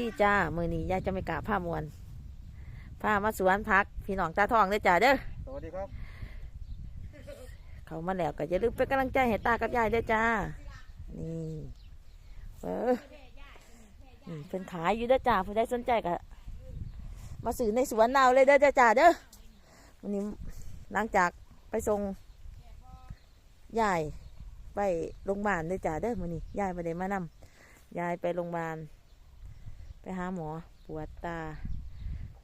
ดีจ้า มือนี้ยายจะไม่กล้าผ้ามวนผ้ามาสวนพัก พี่น้องตาทองเด้อจ้าเด้อ สวัสดีครับ เขามาแล้วก็อย่าลืมเป็นกำลังใจให้ตากับยายเด้อจ้า นี่เออนี่เป็นขายอยู่เด้อจ้าผู้ใดสนใจก็มาซื้อในสวนเราเลยเด้อจ้าจ้าเด้อวันนี้หลังจากไปส่งยายไปโรงพยาบาลเด้อจ้าเด้อวันนี้ยายไปได้มานำยายไปโรงพยาบาล ไปหาหมอปวดตา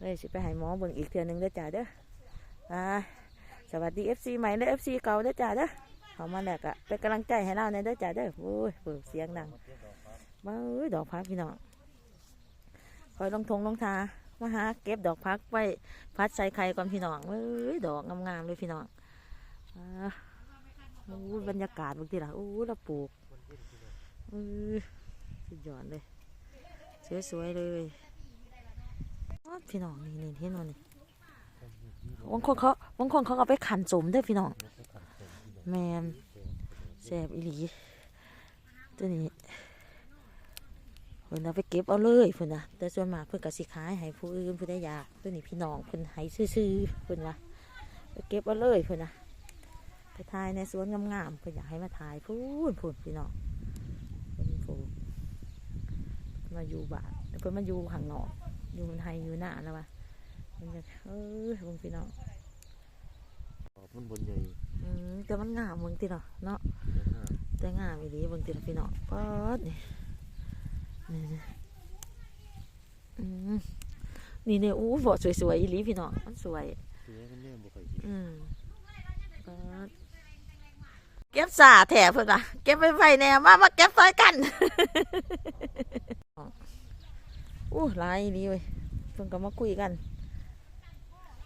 เลยสิไปห้หมอเบิ่งอีกเทื่อนึงเด้อจ้าเด้ออ่าสวัสดี FC ใหม่และ FC เก่าเด้อจ้าเด้อเขามาแล้วก็เป็นกำลังใจให้เราในเด้อจ้าเด้อโอ้ยเปิดเสียงดังมาเอ้ยดอกพักพี่น้องคอยลงทงลงทามาหาเก็บดอกพักไว้พัดใส่ไข่ก่อนพี่น้องเอ้ยดอกงามๆเลยพี่น้องอ่าบรรยากาศบางทีล่ะโอ้ยเราปลูกเอ้ยสุดยอดเลย สวยๆเลยพี่น้องนี่นี่เห็นมั้นี่บางคนเขาบางคนเขาเอาไปขันสมเด้วยพี่น้องแมนแสบอีหลีตัวนี้เพิ่นเอาไปเก็บเอาเลยเพิ่อนนะแต่ส่วนมากเพิ่นก็สิขายให้ผู้อื่นผู้ใดอยากตัวนี้พี่น้องเพิ่นให้ซื้อเพิ่อนว่าไปเก็บเอาเลยเพิ่อนนะไปถ่ายในสวนงามๆเพิ่นอยากให้มาถ่ายพูนพูนพี่น้องเพิ่นปลูก มาอยู่บ้านเพิ่นมาอยู่ข้างนอกอยู่มันไทยอยู่หน้าแล้ววะมันจะเออเบิ่งพี่น้องขอบมันบนใหญ่อืมแต่มันงามเบิ่งติเนาะเนาะนะฮะแต่งามอีหลีเบิ่งติเนาะพี่น้องป๊อดนี่นี่นี่อืมนี่เนี่ยอู้บ่สวยๆอีหลีพี่น้องมันสวยสวยกันแน่บ่ค่อยสิอืมป๊อดเก็บสาแถเพิ่นว่ะเก็บไปไว้แน่มามาเก็บซอยกัน อู้หลายอีหลีเว้ยเพิ่นก็มาคุยกัน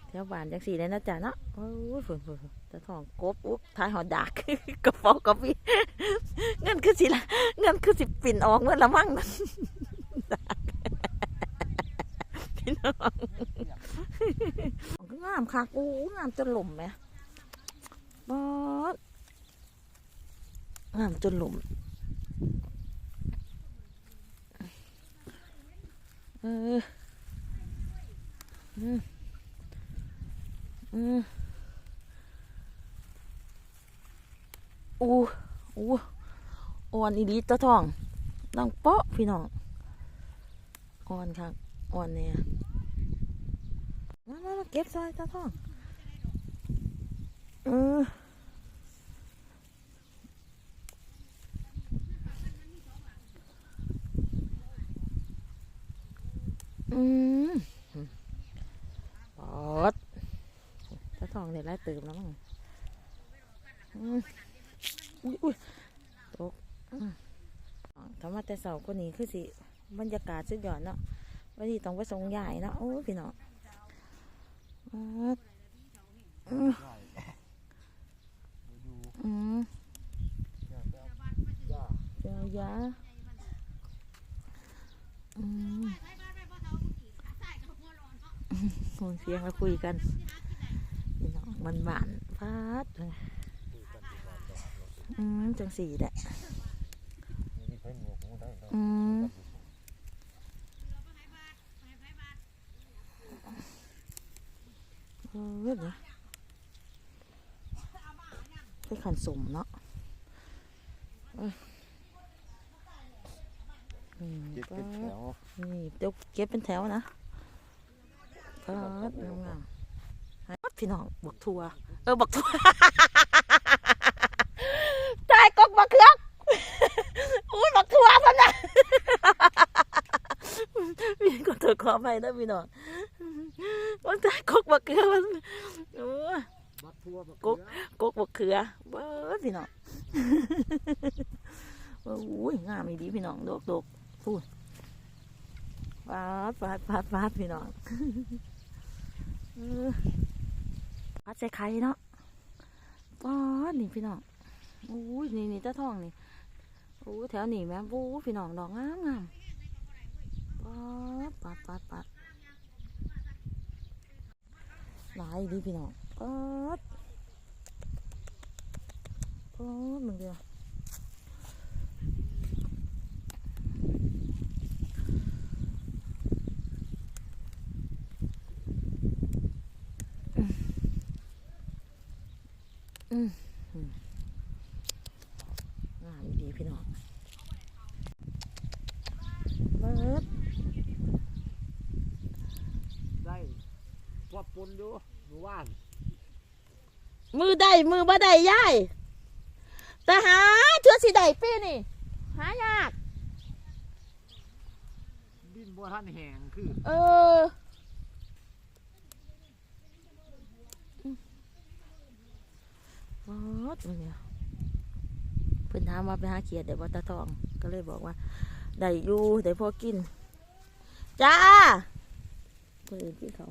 แถวบ้านจังสี่เลยนะจ๊ะเนาะโอ้ยฝนฝนตะทองกบอุ๊บท้ายหอดักกระเป๋ากระพี่เงินคือสิละเงินคือสิปิ่นออกเมื่อละมั่งนั่นพี่น้องงามคักอู้งามจนหล่มไหมบอสงามจนหล่ม เอออืมอืมอู้อู้อ่อนอีดีตะทองนังเปาะพี่น้องอ่อนครับอ่อนเนี่ยมามามาเก็บซอยตะทองเออ อืมปอดถ้าทองเดี๋ยวไล่ตื่มแล้วมั้งอืมอุ้ยอุ้ยตกอืมถ้ามาแต่เสาคนนี้คือสิ บรรยากาศสุดยอดเนาะวันนี้ต้องไปส่งยายเนาะโอ้พี่น้องอ่าอืมอืมเจ้ายาอืม คนเสียงมาคุยกันพี่น้องมันหวานฟาดเลยอืมจังสีแหละมีไผหมวกของได้เนาะอืมเออเนี่ยไปขันสมเนาะเอ้ยอืมเก็บก็เป็นแถวนี่เดี๋ยวเก็บเป็นแถวนะ ฟาดงามพี่น้องบักทัว เออบักทัวตายกกบักเครือกอุ้ยบักทัวพันะมีก็เถอขอไปนะพี่น้องว่าตายกกบักเครือมันโอ้ยบักทั่วบักกกกกบักเครือเบ้อพี่น้องโอ้ยงามดีพี่น้องโดกโดกพูด ฟาดฟาดฟาดฟาดพี่น้องเออพัดใส่ไข่เนาะป้าดนี่พี่น้องโอ้นี่นี่ตาทองนี่โอ้แถวนี่แม่โอ้พี่น้องดอกงามงามปัดปัดปัดปัดหลายดีพี่น้องปัดปัดมึงเดียว อืมอืม งามดีพี่น้องเบิดได้พวกปนอยู่หมู่บ้านมือได้มือบ่ได้ยายแต่หาเชื่อสิได้ปีนี่ หายาก ดินบ่ทันแห้งคือ เออ อ๋อตัวเนี้ยเพิ่นถามว่าไปหาเขียดได้บ่ตาทอง ก็เลยบอกว่าได้อยู่ได้พอกิน จ้าคนอื่นที่เขา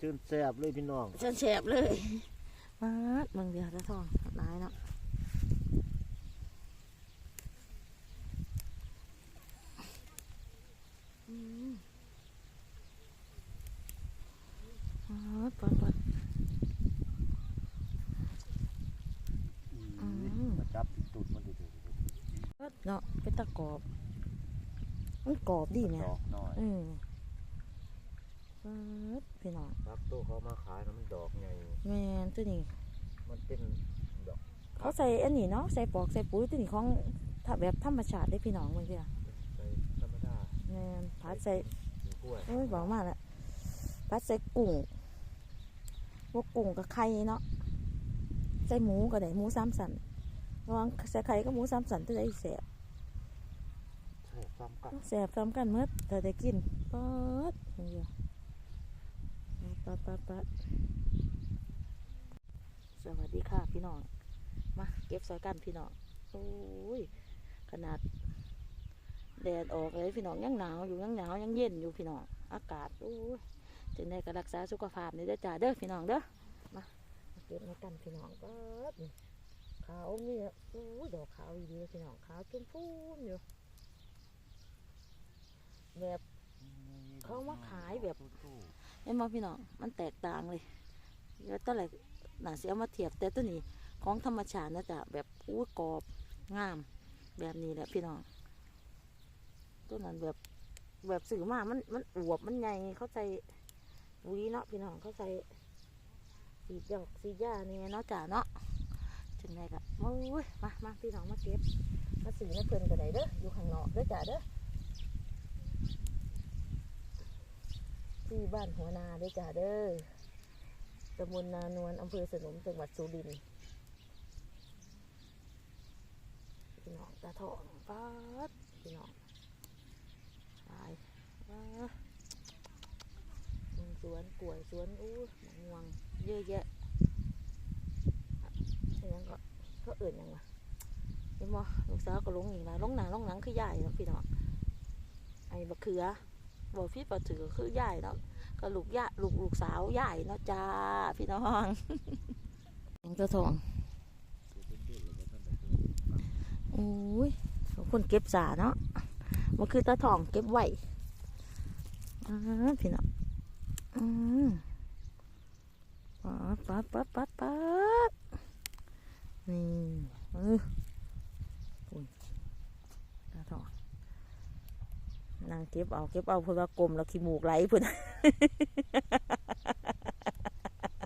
จืนแซ่บเลยพี่น้องฉันแฉบเลยมาดมึงเดียวตาทองร้ายเนาะอืมมาดปอนปอน อืม มาจับติดตุดมันดูดู เนาะเป็นตะกรอบ มันกรอบดีไหมดอกน้อยอืมมาดพี่น้องพักโตเขามาขายแล้วมันดอกใหญ่แมนตัวนี้ มันเป็นดอกเขาใส่อันนี้เนาะใส่ปอกใส่ปุ๋ยตัวนี้ของถ้าแบบธรรมชาติได้พี่น้องมึงเดียวใส่ธรรมดาแมนพัดใส่มีกล้วยโอ้ยบอกมาแล้วพัดใส่กุ้งพวกกุ้งกับไข่เนาะใส่หมูก็ได้หมูสามสัน ระวังใส่ไข่ก็หมูสามสันตัวได้แสบใช่ซ้ำกันแสบซ้ำกันเมื่อแต่ได้กินปัดมึงเดียวปัดปัดปัดสวัสดีค่ะพี่น้อง มาเก็บซอยกันพี่น้อง โอ้ย ขนาด แดดออกเลยพี่น้องยังหนาวอยู่ยังหนาวยังเย็นอยู่พี่น้อง อากาศโอ้ยจึงได้ก็รักษาสุขภาพนี่เด้อจ้าเด้อพี่น้องเด้อ มามาเก็บมากันพี่น้องก็ขาวมีโอ้ยดอกขาวดีเลยพี่น้องขาวชุ่มพูนอยู่แบบเขามาขายแบบเห็นไหมพี่น้องมันแตกต่างเลยแล้วตั้งแต่หนาเสียมาเทียบแต่ตัวนี้ของธรรมชาตินะจ๊ะแบบอู้กรอบงาม แบบนี้แหละพี่น้องตัวนั้นแบบแบบสื่อมามันมันอวบมันใหญ่เขาใส่ปุ๋ยเนาะพี่น้องเขาใส่สีดอกสีหญ้าเนี่ยเนาะจ้าเนาะ จังไดกะโอ้ยมามาพี่น้องมาเก็บมาสีมาเพิ่นกันไดเด้ออยู่ข้างนอกเด้อจ้าเด้อที่บ้านหัวนาเด้อจ้าเด้อตำบลนานวลอำเภอสนมจังหวัดสุรินทร์พี่น้องตาทองป๊าดพี่น้องตายว้าสวนกล้วยสวนอู้มะม่วงเยอะแยะ ยังก็เขาเอื่นยังวะเห็นบ่ลูกสาวก็ลงอีกแล้วลงหนังลงหนังคือใหญ่เนาะพี่น้องไอ้บะเขือบ่ฟิตบ่ถือคือใหญ่เนาะก็ลูกยะลูกลูกสาวใหญ่เนาะจ้าพี่น้องยังตัวทองโอ้ยคนเก็บสาเนาะมันคือตาทองเก็บไว้อ่าพี่น้องอืมปัดปัดปัดปัดปัด นี่เอออุ้ยตาทองนางเก็บเอาเก็บเอาเพื่อว่ากลมแล้วขี้มูกไหลเพื่อนน้อย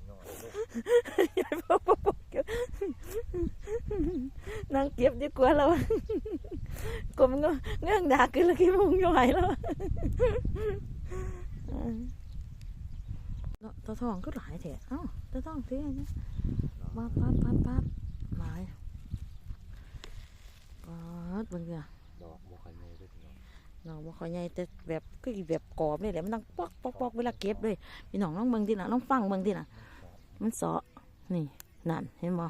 ลูกนางเก็บดีกว่าแล้วกลมเงื่องดาขึ้นแล้วขี้มูกย่อยแล้วเนาะตาทองก็หลายแถะเอ้าตาทองซื้ออันนี้ปั๊บปั๊บปั๊บปั๊บหลายปั๊ บมึงเนี่ยดอกบ่ค่อยใหญ่เด้อพี่น้องน้องบ่ค่อยใหญ่แต่แบบคือแบบกรอบนี่แหละมันต้องปอกปอกปอกเวลาเก็บเลยพี่น้องลองเบิ่งดิน่ะลองฟังเบิ่งดิน่ะ มันเสาะนี่นั่นเห็นบ่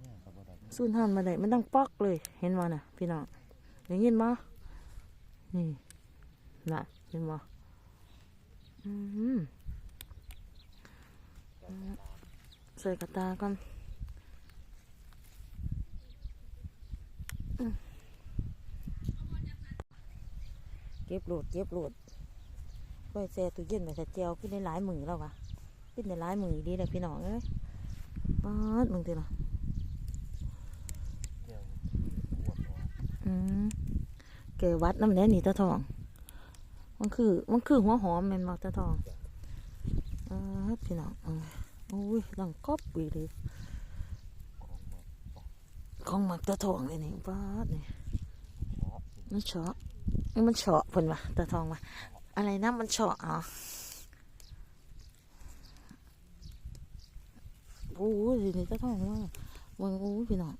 เนี่ยก็บ่ได้สูนหันมาได้มันต้องปอกเลยเห็นบ่น่ะ พี่น้องได้ยินบ่นี่น่ะเห็นบ่อืมใส่กระตาก่อนอืมเก็บโหลดเก็บโหลดไว้แช่ตู้เย็นไว้ถ้าแจวกินได้หลายมือแล้ววะกินได้หลายมือดีเลยพี่น้องเอ้ยป๊าดมึงตีละอืมเกวัดน้ำแน่นี่ตาทอง มันคือมันคือหัวหอมแมนบ่ตาทองเออพี่น้องออโอ้ยดังก๊อบอีเลยของหมักตะทองเลยนี่ป้าดนี่มันเฉาะ มันเฉาะเพิ่นวะตะทองวะอะไรนะมันเฉาะอ๋อโอ้ยนี่ตะทองว่ามึงโอ้ยพี่น้อง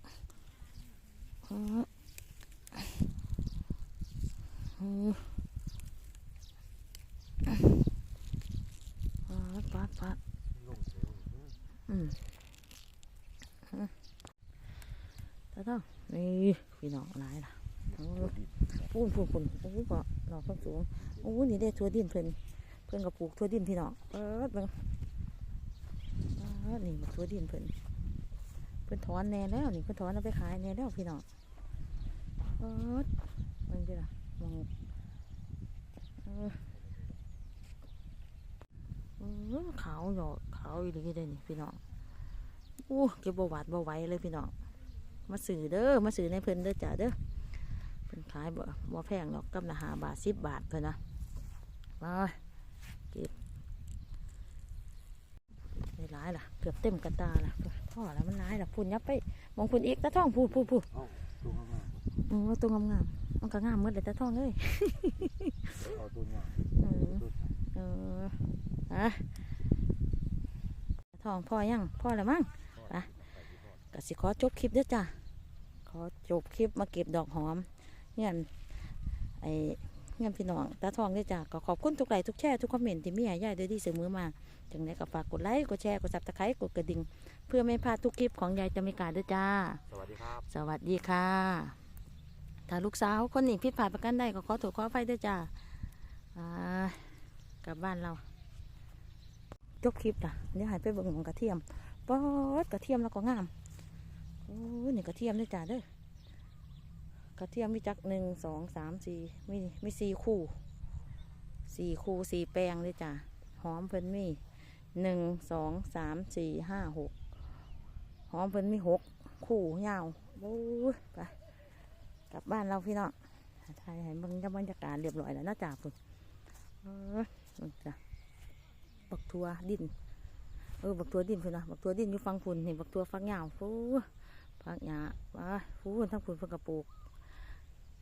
ออเออปาดปาดปาดอืมตาต้องนี่พี่น้องหลายล่ะ ปูนปูนปูนโอ้ยก็หนอกข้างสูงโอ้นี่ได้ทัวดินเพิ่นเพิ่นก็ปลูกทัวดินพี่น้องเปิดเบิ่งนี่ทัวดินเพิ่นเพิ่นถอนแน่แล้วนี่เพิ่นถอนเอาไปขายแน่แล้วพี่น้องเปิดเบิ่งดิล่ะมองเออขาวหยอขาวอีหลีเลยนี่พี่น้องอู้เก็บบ่หวาดบ่ไหวเลยพี่น้องมาสื่อเด้อมาสื่อในเพิ่นเด้อจ้าเด้อ นขายบ่บ่แพงหรอกกำละหาบาทสิบบาทเพิ่นนะมาเก็บได้หลายล่ะ เกือบเต็มกระตาล่ะพ่อแล้วมันหลายล่ะพุ่นยับไปมองพุ่นอีกตาท่องพูดพูดพูดเอ้าตัวงามโอ้ตัวงามๆมันก็งามหมดเลยตาท่องเอ้ยๆเอาตัวงามอืมตัวเอออะตาท่องพ่อยังพ่อแล้วมั้งไปก็สิขอจบคลิปเด้อจ้ะขอจบคลิปมาเก็บดอกหอม เงี้ยไอ้เงี้ยพี่น้องตาทองเด้อจ้ะก็ขอบคุณทุกไลค์ทุกแชร์ทุกคอมเมนต์ที่มีให้ยายเดอดีเสมอมาจังไดก็ฝากกดไลค์กดแชร์กดซับสไครต์กดกระดิ่งเพื่อไม่พลาดทุกคลิปของยายจามิกาเด้อจ้า สวัสดีครับ สวัสดีค่ะ ถ้าลูกสาวคนนี้ผิดพลาดประกันใดก็ขอโทษขออภัยด้วยจ้าอ่ากลับบ้านเราจบคลิปจ้ะเดี๋ยวหายไปเบิ่งของกระเทียมป๊อดกระเทียมแล้วก็งามโอ้ยนี่กระเทียมด้วยจ้าเด้อ กระเทียมมีจักหนึ่งสองสามสี่มีมีสี่คู่สี่คู่สี่แปลงเลยจ้าหอมเพิ่นมีหนึ่งสองสามสี่ห้าหกหอมเพิ่นมีหกคู่ยาวโอ้ยไปกลับบ้านเราพี่น้องถ่ายให้เบิ่งบรรยากาศเรียบร้อยแล้วเนาะจ้าพุ่นเออจ้ะบักทัวดินเออบักตัวดินพุ่นนะบักตัวดินอยู่ฟังพุ่นนี่บักตัวฟังยาวฟูฟังหยาว้าฟูทั้งพุ่นเพิ่นกระปลูก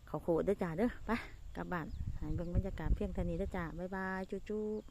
เขาโคดเด้จ้าเด้อไปกลับบ้านหายเบิ่งบรรยากาศเพียงเท่านี้เด้อจ้าบ๊ายบายจุ๊บ